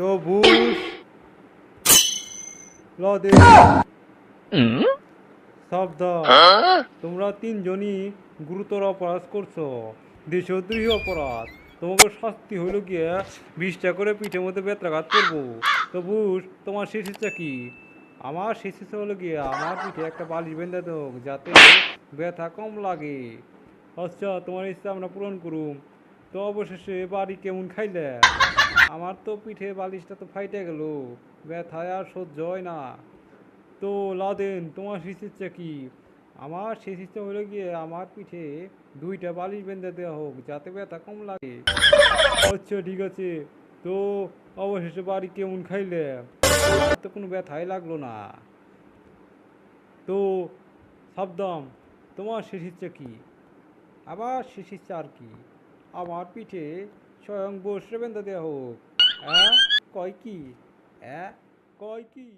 তো বুশ লদে সাবধান তোমরা তিনজনই গুরুতর অপরাধ করছ। দেশদ্রোহী অপরাধ। তোমাকে শাস্তি হইল গিয়ে বিশটা করে পিঠের মধ্যে বেত্রাঘাত করব। তো তোমার শেষ ইচ্ছা কি? আমার শেষ ইচ্ছা হলো গিয়ে আমার পিঠে একটা বালিশ বেঁধে দাও যাতে ব্যথা কম লাগে। আচ্ছা তোমার ইচ্ছা আমরা পূরণ করুম। তো অবশেষে বাড়ি কেমন খাইলে? আমার তো পিঠে বালিশটা তো ফাইটে গেল, ব্যথায় আর সহ্য হয় না। তো লাদেন, তোমার ইচ্ছা কি? আমার ইচ্ছা হলো গিয়ে আমার পিঠে দুইটা বালিশ বেঁধে দেওয়া হোক, যাতে ব্যথা কম লাগে। আচ্ছা ঠিক আছে। তো অবশেষে বাড়ি কেমন খাইলে? তো কোনো ব্যথাই লাগল না। তো সাবধান, তোমার ইচ্ছা কি? আবার ইচ্ছা আর কি? আমার পিঠে স্বয়ং বসে বেঁধে দেওয়া হোক হ্যাঁ কয় কি? হ্যাঁ কয় কি?